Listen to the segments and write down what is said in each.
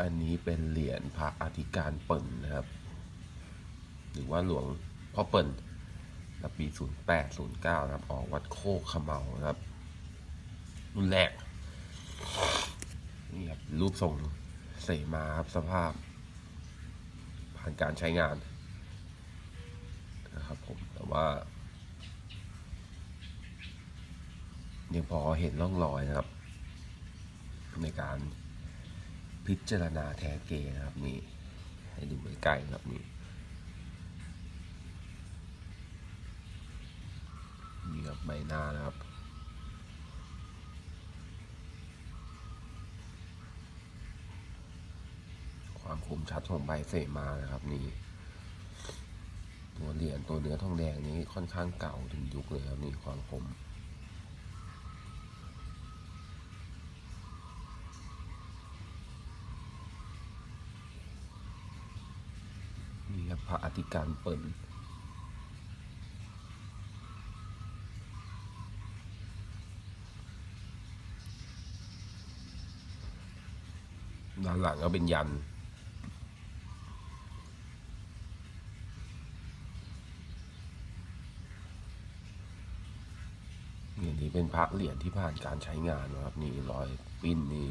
อันนี้เป็นเหรียญพระอธิการเปิ่นนะครับ หรือว่าหลวงพ่อเปิ่นนะปี 08 09 นะครับ ออกวัดโคกขมเมานะครับรุ่นแรกนี่ครับรูปทรงเสมาครับสภาพ ผ่านการใช้งานนะครับผมแต่ว่ายังพอเห็นร่องรอยนะครับ ในการ พิจารณาแท้เกนะครับนี่ให้ดูใกล้ๆครับนี่นี่ครับใบหน้านะครับความคมชัดของใบเสมานะครับนี่ตัวเหรียญตัวเนื้อทองแดงนี้ค่อนข้างเก่าถึงยุคเลยครับนี่ความคม พระอธิการเปิ่นด้านหลังก็เป็นยันเหรียญนี้เป็นพระเหรียญที่ผ่านการใช้งานนะครับ นี่รอยปิ้นนี่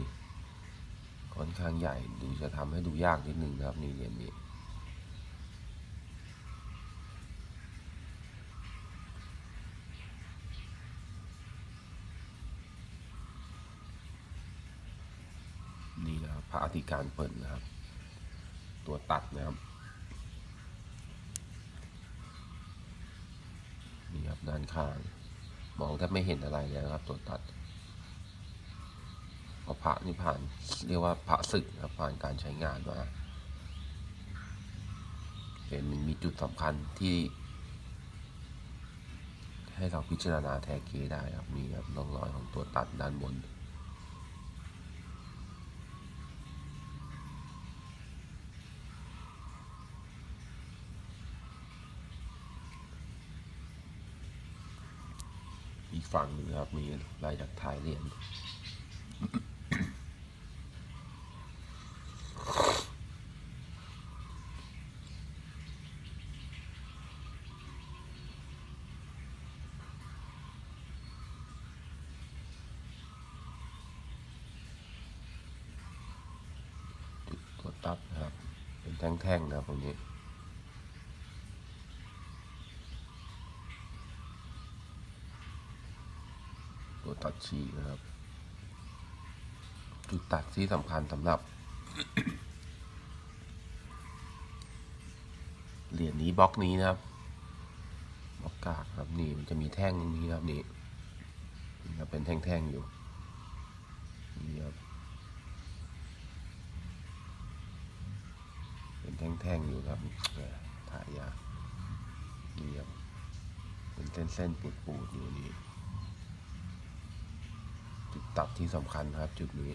ค่อนข้างใหญ่ดูจะทำให้ดูยากนิดนึงนะครับ นี่เหรียญนี้ นี่นะค ระอธิการเปิ่นนะครับ ตัวตัดนะครับนี่ครับด้านข้าง มองแทบไม่เห็นอะไรเลยนะครับ ตัวตัดพระพระนี่ผ่านเรียกว่าพระศึกนะครับผ่านการใช้งานมาเป็นมีจุดสำคัญที่ ให้เราพิจารณาแทเกได้ครับนี่ครับร่องรอยของตัวตัดด้านบน ฝั่งหนึ่งครับ มีลายจากท้ายเหรียญตัวตัดนะครับ เป็นแท่งๆนะครับตรงนี้ ตัดฉีกนะครับ จุดตัดที่สำคัญสำหรับ เหรียญนี้บล็อกนี้นะครับบล็อกกากครับนี่มันจะมีแท่งตรงนี้ครับนี่นี่ครับเป็นแท่งๆอยู่นี่ครับเป็นแท่งๆอยู่ครับถ่ายยากนี่ครับเป็นเส้นๆปูดๆอยู่นี่ ตัดที่สำคัญครับจุดนี้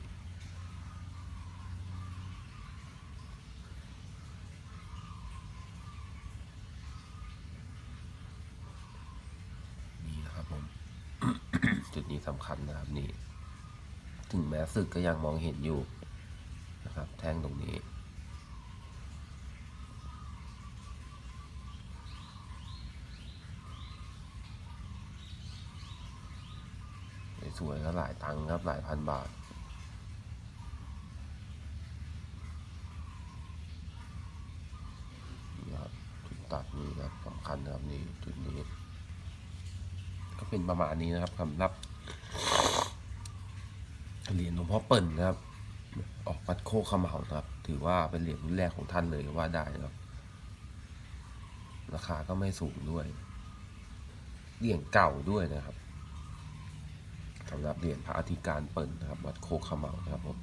นี่นะครับผม จุดนี้สำคัญนะครับนี่ ถึงแม้สึกก็ยังมองเห็นอยู่นะครับ แท่งตรงนี้ สวยๆก็หลายตังค์ครับหลายพันบาท นี่ครับจุดตัดนี้นะครับสำคัญครับนี่จุดนี้ ก็เป็นประมาณนี้นะครับสำหรับเหรียญหลวงพ่อเปิ่นนะครับ ออกวัดโคกขมเหานะครับ ถือว่าเป็นเหรียญรุ่นแรกของท่านเลยว่าได้นะครับ ราคาก็ไม่สูงด้วยเหรียญเก่าด้วยนะครับ สำหรับเหรียญพระอธิการเปิดนะครับวัดโคขมเหานะครับผม